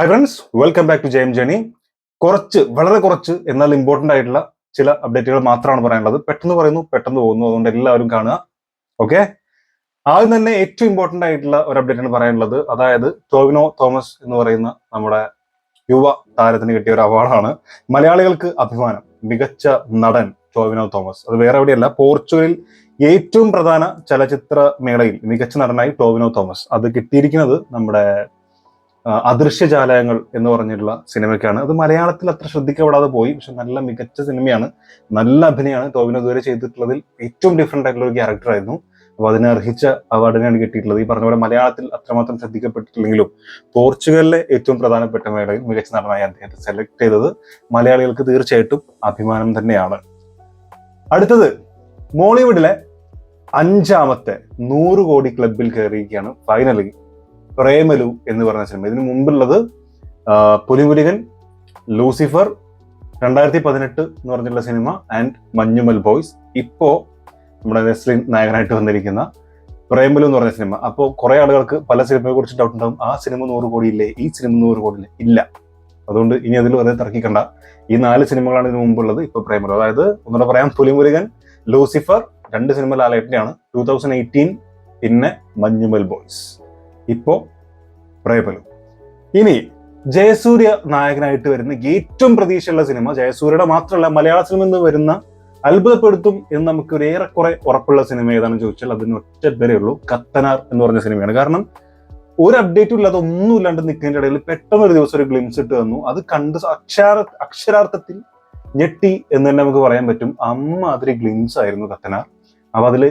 Hi friends welcome back to Jayam journey കുറച്ച് വളരെ കുറച്ച് എന്നാൽ ഇമ്പോർട്ടന്റ് ആയിട്ടുള്ള ചില അപ്ഡേറ്റുകൾ മാത്രമാണ് പറയാനുള്ളത്. പെട്ടെന്ന് പറയുന്നു പെട്ടെന്ന് പോകുന്നു. അതുകൊണ്ട് എല്ലാവരും കാണുക. ഓക്കെ ആദ്യം തന്നെ ഏറ്റവും ഇമ്പോർട്ടന്റ് ആയിട്ടുള്ള ഒരു അപ്ഡേറ്റ് ആണ് പറയാനുള്ളത്. അതായത് ടോവിനോ തോമസ് എന്ന് പറയുന്ന നമ്മുടെ യുവ താരത്തിന് കിട്ടിയ ഒരു അവാർഡാണ് മലയാളികൾക്ക് അഭിമാനം. മികച്ച നടൻ ടോവിനോ തോമസ്. അത് വേറെ എവിടെയല്ല പോർച്ചുഗലിൽ ഏറ്റവും പ്രധാന ചലച്ചിത്ര മേളയിൽ മികച്ച നടനായി ടോവിനോ തോമസ്. അത് കിട്ടിയിരിക്കുന്നത് നമ്മുടെ ആ, അദൃശ്യജാലകങ്ങൾ എന്ന് പറഞ്ഞിട്ടുള്ള സിനിമയ്ക്കാണ്. അത് മലയാളത്തിൽ അത്ര ശ്രദ്ധിക്കപ്പെടാതെ പോയി. പക്ഷെ നല്ല മികച്ച സിനിമയാണ്. നല്ല അഭിനയമാണ്. ടോവിനോ ഇതുവരെ ചെയ്തിട്ടുള്ളതിൽ ഏറ്റവും ഡിഫറെന്റ് ആയിട്ടുള്ള ഒരു ക്യാരക്ടർ ആയിരുന്നു. അപ്പൊ അതിനെ അർഹിച്ച അവാർഡിനാണ് കിട്ടിയിട്ടുള്ളത്. ഈ പറഞ്ഞ പോലെ മലയാളത്തിൽ അത്രമാത്രം ശ്രദ്ധിക്കപ്പെട്ടിട്ടില്ലെങ്കിലും പോർച്ചുഗലിലെ ഏറ്റവും പ്രധാനപ്പെട്ട മേളയിൽ മികച്ച നടനായി അദ്ദേഹത്തെ സെലക്ട് ചെയ്തത് മലയാളികൾക്ക് തീർച്ചയായിട്ടും അഭിമാനം തന്നെയാണ്. അടുത്തത് മോളിവുഡിലെ അഞ്ചാമത്തെ നൂറ് കോടി ക്ലബിൽ കയറിയിരിക്കുകയാണ്. ഫൈനലി പ്രേമലു എന്ന് പറഞ്ഞ സിനിമ. ഇതിനു മുമ്പുള്ളത് പുലിമുരുകൻ ലൂസിഫർ രണ്ടായിരത്തി പതിനെട്ട് എന്ന് പറഞ്ഞിട്ടുള്ള സിനിമ ആൻഡ് മഞ്ഞുമൽ ബോയ്സ്. ഇപ്പോ നമ്മുടെ നെസ്ലിൻ നായകനായിട്ട് വന്നിരിക്കുന്ന പ്രേമലു എന്ന് പറഞ്ഞ സിനിമ. അപ്പോൾ കുറെ ആളുകൾക്ക് പല സിനിമയെ കുറിച്ച് ഡൗട്ട് ഉണ്ടാവും. ആ സിനിമ നൂറ് ഇല്ലേ ഈ സിനിമ നൂറ് കോടിയില്ലേ? ഇല്ല. അതുകൊണ്ട് ഇനി അതിൽ വെറുതെ തർക്കിക്കണ്ട. ഈ നാല് സിനിമകളാണ് ഇതിനു മുമ്പുള്ളത് ഇപ്പൊ പ്രേമലു. അതായത് ഒന്നുകൂടെ പറയാം പുലിമുരുകൻ ലൂസിഫർ രണ്ട് സിനിമ ലാലേറ്റിന്റെയാണ് ടൂ തൗസൻഡ് എയ്റ്റീൻ പിന്നെ മഞ്ഞുമൽ ബോയ്സ്. ഇപ്പോ പ്രേമലു ഇനി ജയസൂര്യ നായകനായിട്ട് വരുന്ന ഏറ്റവും പ്രതീക്ഷയുള്ള സിനിമ ജയസൂര്യയുടെ മാത്രമല്ല മലയാള സിനിമ എന്ന് വരുന്ന അത്ഭുതപ്പെടുത്തും എന്ന് നമുക്ക് ഒരു ഏറെക്കുറെ ഉറപ്പുള്ള സിനിമ ഏതാണെന്ന് ചോദിച്ചാൽ അതിന് ഒറ്റ ഉള്ളൂ കത്തനാർ എന്ന് പറഞ്ഞ സിനിമയാണ്. കാരണം ഒരു അപ്ഡേറ്റും ഇല്ലാതെ ഒന്നും ഇല്ലാണ്ട് നിൽക്കുന്നതിന്റെ ഇടയിൽ പെട്ടെന്ന് ഒരു ദിവസം ഒരു ഗ്ലിംസ് ഇട്ട് തന്നു അത് കണ്ട് അക്ഷര അക്ഷരാർത്ഥത്തിൽ ഞെട്ടി എന്ന് തന്നെ നമുക്ക് പറയാൻ പറ്റും. അമ്മ അതിരി ഗ്ലിംസ് ആയിരുന്നു കത്തനാർ. അപ്പൊ അതിൽ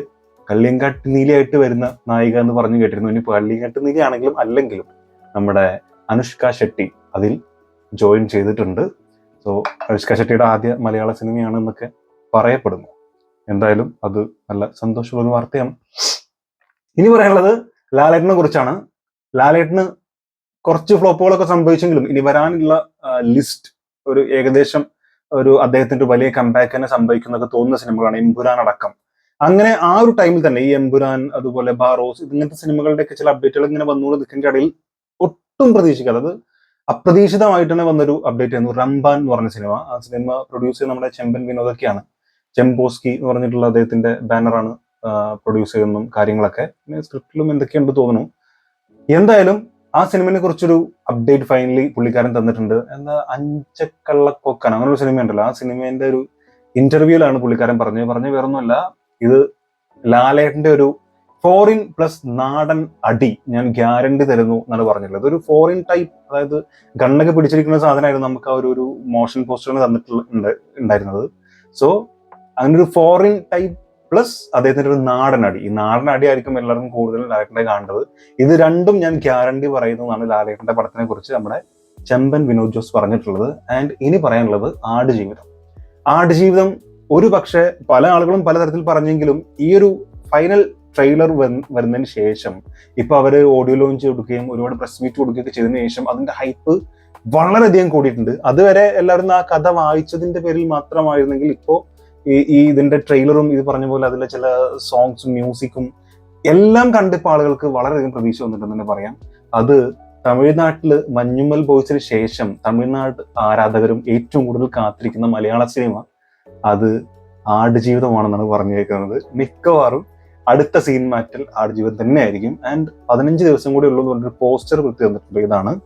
കള്ളിയങ്കാട്ട് നീലിയായിട്ട് വരുന്ന നായിക എന്ന് പറഞ്ഞു കേട്ടിരുന്നു. ഇനി കള്ളിയങ്കാട്ട് നീലി ആണെങ്കിലും അല്ലെങ്കിലും നമ്മുടെ അനുഷ്ക ഷെട്ടി അതിൽ ജോയിൻ ചെയ്തിട്ടുണ്ട്. സോ അനുഷ്ക ഷെട്ടിയുടെ ആദ്യ മലയാള സിനിമയാണ് എന്നൊക്കെ പറയപ്പെടുന്നു. എന്തായാലും അത് നല്ല സന്തോഷമുള്ള വാർത്തയാണ്. ഇനി പറയാനുള്ളത് ലാലേട്ടനെ കുറിച്ചാണ്. ലാലേട്ടന് കുറച്ച് ഫ്ലോപ്പുകളൊക്കെ സംഭവിച്ചെങ്കിലും ഇനി വരാനുള്ള ലിസ്റ്റ് ഒരു ഏകദേശം ഒരു അദ്ദേഹത്തിന്റെ വലിയ കമ്പാക്ക് തന്നെ സംഭവിക്കുന്നൊക്കെ തോന്നുന്ന സിനിമകളാണ്. എമ്പുരാൻ അടക്കം അങ്ങനെ ആ ഒരു ടൈമിൽ തന്നെ ഈ എംപുരാൻ അതുപോലെ ബാറോസ് ഇങ്ങനത്തെ സിനിമകളുടെ ഒക്കെ ചില അപ്ഡേറ്റുകൾ ഇങ്ങനെ വന്നുകൊണ്ട് നിൽക്കുന്ന ഇടയിൽ ഒട്ടും പ്രതീക്ഷിക്കാതെ അത് അപ്രതീക്ഷിതമായിട്ട് തന്നെ വന്നൊരു അപ്ഡേറ്റ് ആയിരുന്നു റംബാൻ എന്ന് പറഞ്ഞ സിനിമ. ആ സിനിമ പ്രൊഡ്യൂസ് ചെയ്ത് നമ്മുടെ ചെമ്പൻ വിനോദൊക്കെയാണ്. ചെമ്പോസ്കി എന്ന് പറഞ്ഞിട്ടുള്ള അദ്ദേഹത്തിന്റെ ബാനറാണ് പ്രൊഡ്യൂസ് ചെയ്യുന്നതും കാര്യങ്ങളൊക്കെ. പിന്നെ സ്ക്രിപ്റ്റിലും എന്തൊക്കെയുണ്ട് തോന്നുന്നു. എന്തായാലും ആ സിനിമയെ കുറിച്ചൊരു അപ്ഡേറ്റ് ഫൈനലി പുള്ളിക്കാരൻ തന്നിട്ടുണ്ട്. എന്താ അഞ്ചക്കള്ളക്കൊക്കൻ. അങ്ങനെ ഒരു സിനിമ ഉണ്ടല്ലോ ആ സിനിമേന്റെ ഒരു ഇന്റർവ്യൂലാണ് പുള്ളിക്കാരൻ പറഞ്ഞത്. പറഞ്ഞ വേറൊന്നുമല്ല. ഇത് ലാലേട്ടന്റെ ഒരു ഫോറിൻ പ്ലസ് നാടൻ അടി ഞാൻ ഗ്യാരണ്ടി തരുന്നു എന്നാണ് പറഞ്ഞിട്ടുള്ളത്. ഒരു ഫോറിൻ ടൈപ്പ് അതായത് ഗണ്ണൊക്കെ പിടിച്ചിരിക്കുന്ന സാധനമായിരുന്നു നമുക്ക് ആ ഒരു മോഷൻ പോസ്റ്ററിന് തന്നിട്ടുണ്ട് ഉണ്ടായിരുന്നത്. സോ അങ്ങനെ ഒരു ഫോറിൻ ടൈപ്പ് പ്ലസ് അദ്ദേഹത്തിന്റെ ഒരു നാടൻ അടി. ഈ നാടൻ അടി ആയിരിക്കും എല്ലാവർക്കും കൂടുതൽ ലാലേട്ടനെ കാണേണ്ടത് ഇത് രണ്ടും ഞാൻ ഗ്യാരണ്ടി പറയുന്നു എന്നാണ് ലാലേട്ടന്റെ പടത്തിനെ കുറിച്ച് നമ്മുടെ ചെമ്പൻ വിനോദ് ജോസ് പറഞ്ഞിട്ടുള്ളത്. ആൻഡ് ഇനി പറയാനുള്ളത് ആടുജീവിതം. ആടുജീവിതം ഒരു പക്ഷേ പല ആളുകളും പലതരത്തിൽ പറഞ്ഞെങ്കിലും ഈ ഒരു ഫൈനൽ ട്രെയിലർ വരുന്നതിന് ശേഷം ഇപ്പൊ അവർ ഓഡിയോ ലോഞ്ച് കൊടുക്കുകയും ഒരുപാട് പ്രസ് മീറ്റ് കൊടുക്കുകയൊക്കെ ചെയ്തതിനു ശേഷം അതിന്റെ ഹൈപ്പ് വളരെയധികം കൂടിയിട്ടുണ്ട്. അതുവരെ എല്ലാവരും ആ കഥ വായിച്ചതിന്റെ പേരിൽ മാത്രമായിരുന്നെങ്കിൽ ഇപ്പോ ഈ ഇതിന്റെ ട്രെയിലറും ഇത് പറഞ്ഞ പോലെ അതിലെ ചില സോങ്സും മ്യൂസിക്കും എല്ലാം കണ്ടിപ്പോ ആളുകൾക്ക് വളരെയധികം പ്രതീക്ഷ വന്നിട്ടുണ്ടെന്ന് തന്നെ പറയാം. അത് തമിഴ്നാട്ടിൽ മഞ്ഞുമ്മൽ ബോയ്സിന് ശേഷം തമിഴ്നാട് ആരാധകരും ഏറ്റവും കൂടുതൽ കാത്തിരിക്കുന്ന മലയാള സിനിമ അത് ആടുജീവിതമാണെന്നാണ് പറഞ്ഞു കേൾക്കുന്നത് മിക്കവാറും അടുത്ത സീൻ മാറ്റൽ ആടുജീവിതം തന്നെയായിരിക്കും. ആൻഡ് പതിനഞ്ച് ദിവസം കൂടി ഉള്ളൂ എന്ന് പറഞ്ഞൊരു പോസ്റ്റർ വൃത്തി തന്നിട്ടുണ്ട് ഇതാണ്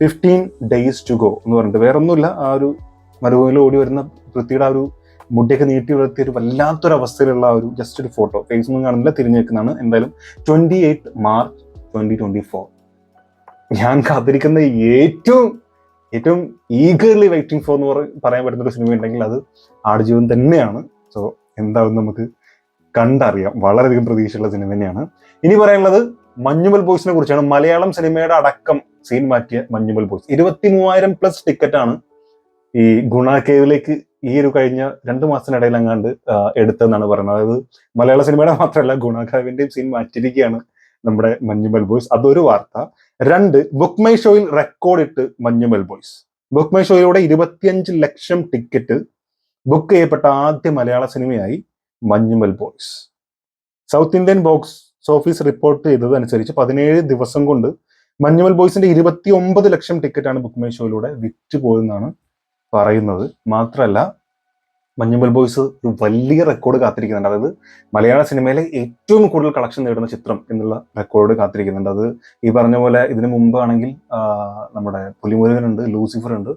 ഫിഫ്റ്റീൻ ഡേയ്സ് ടു ഗോ എന്ന് പറഞ്ഞിട്ട്. വേറൊന്നുമില്ല. ആ ഒരു മരുഭൂമിയിൽ ഓടി വരുന്ന പൃഥ്വിയുടെ ആ ഒരു മുടിയൊക്കെ നീട്ടി വളർത്തിയ ഒരു വല്ലാത്തൊരു അവസ്ഥയിലുള്ള ഒരു ജസ്റ്റ് ഒരു ഫോട്ടോ ഫേസ്ബുക്ക് കാണുന്നില്ല തിരിഞ്ഞു വെക്കുന്നതാണ് എന്തായാലും twenty eight March twenty twenty four ഞാൻ കാത്തിരിക്കുന്ന ഏറ്റവും ഏറ്റവും ഈഗർലി വെയിറ്റിംഗ് ഫോർ എന്ന് പറയാൻ പറ്റുന്ന ഒരു സിനിമ ഉണ്ടെങ്കിൽ അത് ആടുജീവൻ തന്നെയാണ്. സോ എന്താവും നമുക്ക് കണ്ടറിയാം. വളരെയധികം പ്രതീക്ഷയുള്ള സിനിമ തന്നെയാണ്. ഇനി പറയാനുള്ളത് മഞ്ഞുമൽ ബോയ്സിനെ കുറിച്ചാണ്. മലയാളം സിനിമയുടെ അടക്കം സീൻ മാറ്റിയ മഞ്ഞുമൽ ബോയ്സ് ഇരുപത്തി മൂവായിരം പ്ലസ് ടിക്കറ്റ് ആണ് ഈ ഗുണ കേവിലേക്ക് ഈ ഒരു കഴിഞ്ഞ രണ്ട് മാസത്തിനിടയിൽ അങ്ങാണ്ട് എടുത്തതെന്നാണ് പറയുന്നത്. അതായത് മലയാള സിനിമയുടെ മാത്രമല്ല ഗുണകേവിന്റെയും സീൻ മാറ്റിയിരിക്കുകയാണ് നമ്മുടെ മഞ്ഞുമൽ ബോയ്സ് അതൊരു വാർത്ത. രണ്ട് ബുക്ക് മൈ ഷോയിൽ റെക്കോർഡ് ഇട്ട് മഞ്ഞുമൽ ബോയ്സ് ബുക്ക് മൈ ഷോയിലൂടെ ഇരുപത്തിയഞ്ച് ലക്ഷം ടിക്കറ്റ് ബുക്ക് ചെയ്യപ്പെട്ട ആദ്യ മലയാള സിനിമയായി Manjummel boys South Indian box office report ചെയ്തതനുസരിച്ച് പതിനേഴ് ദിവസം കൊണ്ട് മഞ്ഞുമൽ ബോയ്സിന്റെ ഇരുപത്തി ഒമ്പത് ലക്ഷം ടിക്കറ്റാണ് ബുക്ക് മൈ ഷോയിലൂടെ വിറ്റ് പോയെന്നാണ് പറയുന്നത്. മാത്രമല്ല മഞ്ഞുമൽ ബോയ്സ് ഒരു വലിയ റെക്കോർഡ് കാത്തിരിക്കുന്നുണ്ട്. അതായത് മലയാള സിനിമയിലെ ഏറ്റവും കൂടുതൽ കളക്ഷൻ നേടുന്ന ചിത്രം എന്നുള്ള റെക്കോർഡ് കാത്തിരിക്കുന്നുണ്ട്. അത് ഈ പറഞ്ഞ പോലെ ഇതിനു മുമ്പാണെങ്കിൽ നമ്മുടെ പുലിമുരുകനുണ്ട് ലൂസിഫർ ഉണ്ട്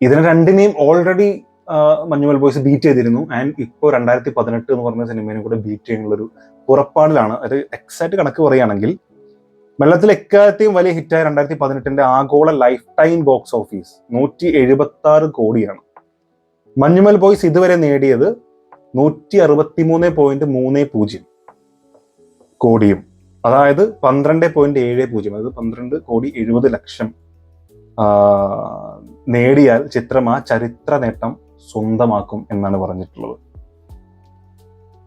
ഇതിനെ രണ്ടിനെയും ഓൾറെഡി മഞ്ഞുമൽ ബോയ്സ് ബീറ്റ് ചെയ്തിരുന്നു. ആൻഡ് ഇപ്പോൾ രണ്ടായിരത്തി പതിനെട്ട് എന്ന് പറഞ്ഞ സിനിമേനെ കൂടെ ബീറ്റ് ചെയ്യുന്നുള്ളൊരു പുറപ്പാടിലാണ്. അത് എക്സാക്ട് കണക്ക് പറയുകയാണെങ്കിൽ വെള്ളത്തിൽ എക്കാലത്തെയും വലിയ ഹിറ്റായ രണ്ടായിരത്തി പതിനെട്ടിന്റെ ആഗോള ലൈഫ് ടൈം ബോക്സ് ഓഫീസ് നൂറ്റി എഴുപത്തി ആറ് കോടിയാണ്. മഞ്ഞുമൽ ബോയ്സ് ഇതുവരെ നേടിയത് നൂറ്റി അറുപത്തി മൂന്ന് പോയിന്റ് മൂന്ന് പൂജ്യം കോടിയും. അതായത് പന്ത്രണ്ട് പോയിന്റ് ഏഴ് പൂജ്യം. അതായത് പന്ത്രണ്ട് കോടി എഴുപത് ലക്ഷം നേടിയാൽ ചിത്രം ആ ചരിത്ര നേട്ടം സ്വന്തമാക്കും എന്നാണ് പറഞ്ഞിട്ടുള്ളത്.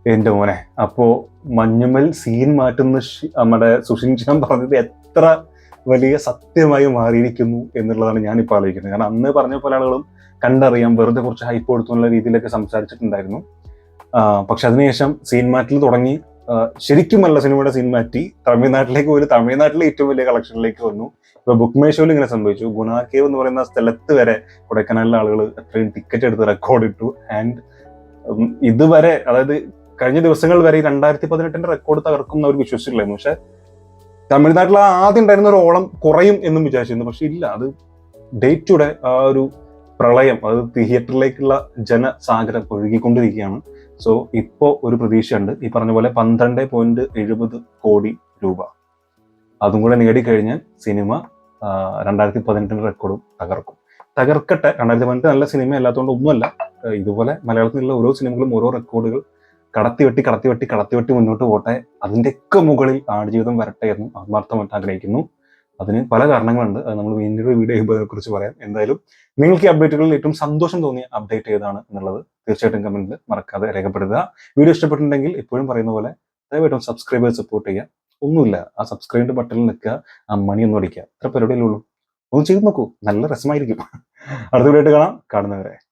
എന്റെ മോനെ അപ്പോ മഞ്ഞുമൽ സീൻ മാറ്റുന്ന നമ്മുടെ സുഷിൻ ചാൻ പറഞ്ഞത് എത്ര വലിയ സത്യമായി മാറിയിരിക്കുന്നു എന്നുള്ളതാണ് ഞാനിപ്പോൾ ആലോചിക്കുന്നത്. കാരണം അന്ന് പറഞ്ഞ പല ആളുകളും കണ്ടറിയാം വെറുതെ കുറച്ച് ഹൈപ്പ് കൊടുത്തു എന്നുള്ള രീതിയിലൊക്കെ സംസാരിച്ചിട്ടുണ്ടായിരുന്നു. പക്ഷെ അതിനുശേഷം സീൻ മാറ്റിൽ തുടങ്ങി. ആ, ശരിക്കും നല്ല സിനിമയുടെ സീൻ മാറ്റി തമിഴ്നാട്ടിലേക്ക് പോലും തമിഴ്നാട്ടിലെ ഏറ്റവും വലിയ കളക്ഷനിലേക്ക് വന്നു. ഇപ്പൊ ബുക്ക് മേഷോയിൽ ഇങ്ങനെ സംഭവിച്ചു. ഗുണാക്കേവ് എന്ന് പറയുന്ന സ്ഥലത്ത് വരെ കൊടൈക്കനാലിലെ ആളുകൾ എത്രയും ടിക്കറ്റ് എടുത്ത് റെക്കോർഡ് ഇട്ടു. ആൻഡ് ഇതുവരെ അതായത് കഴിഞ്ഞ ദിവസങ്ങൾ വരെ രണ്ടായിരത്തി പതിനെട്ടിന്റെ റെക്കോർഡ് തകർക്കും അവർ വിശ്വസിച്ചില്ലായിരുന്നു പക്ഷെ തമിഴ്നാട്ടിൽ ആദ്യം ഉണ്ടായിരുന്ന ഒരു ഓളം കുറയും എന്നും വിചാരിച്ചിരുന്നു. പക്ഷെ ഇല്ല. അത് ഡേ ടു ഡേ ആ ഒരു പ്രളയം അത് തിയേറ്ററിലേക്കുള്ള ജനസാഗരം ഒഴുകിക്കൊണ്ടിരിക്കുകയാണ്. സോ ഇപ്പോൾ ഒരു പ്രതീക്ഷയുണ്ട്. ഈ പറഞ്ഞ പോലെ പന്ത്രണ്ട് പോയിന്റ് എഴുപത് കോടി രൂപ. അതും കൂടെ നേടിക്കഴിഞ്ഞാൽ സിനിമ രണ്ടായിരത്തി പതിനെട്ടിന്റെ റെക്കോർഡും തകർക്കും. തകർക്കട്ടെ. രണ്ടായിരത്തി പതിനെട്ട് നല്ല സിനിമ അല്ലാത്തതുകൊണ്ട് ഒന്നുമല്ല. ഇതുപോലെ മലയാളത്തിലുള്ള ഓരോ സിനിമകളും ഓരോ റെക്കോർഡുകൾ കടത്തി വെട്ടി കടത്തി വെട്ടി കടത്തി വെട്ടി മുന്നോട്ട് പോട്ടെ. അതിന്റെയൊക്കെ മുകളിൽ ആടുജീവിതം വരട്ടെ എന്നും ആത്മാർത്ഥമായിട്ട് ആഗ്രഹിക്കുന്നു. അതിന് പല കാരണങ്ങളുണ്ട്. അത് നമ്മൾ വീണ്ടും വീഡിയോ കുറിച്ച് പറയാം. എന്തായാലും നിങ്ങൾക്ക് ഈ അപ്ഡേറ്റുകളിൽ ഏറ്റവും സന്തോഷം തോന്നിയ അപ്ഡേറ്റ് ഏതാണ് എന്നുള്ളത് തീർച്ചയായിട്ടും കമന്റിൽ മറക്കാതെ രേഖപ്പെടുത്തുക. വീഡിയോ ഇഷ്ടപ്പെട്ടിട്ടുണ്ടെങ്കിൽ എപ്പോഴും പറയുന്ന പോലെ ദയവായിട്ടും സബ്സ്ക്രൈബ് സപ്പോർട്ട് ചെയ്യുക. ഒന്നുമില്ല ആ സബ്സ്ക്രൈബ് ബട്ടണിൽ നിൽക്കുക ആ മണി ഒന്നും അടിക്കുക. ഇത്ര പരിപാടിയല്ലേ ഉള്ളൂ. ഒന്ന് ചെയ്ത് നോക്കൂ. നല്ല രസമായിരിക്കും. അടുത്ത വീഡിയോ കാണാം. കാണുന്നവരെ.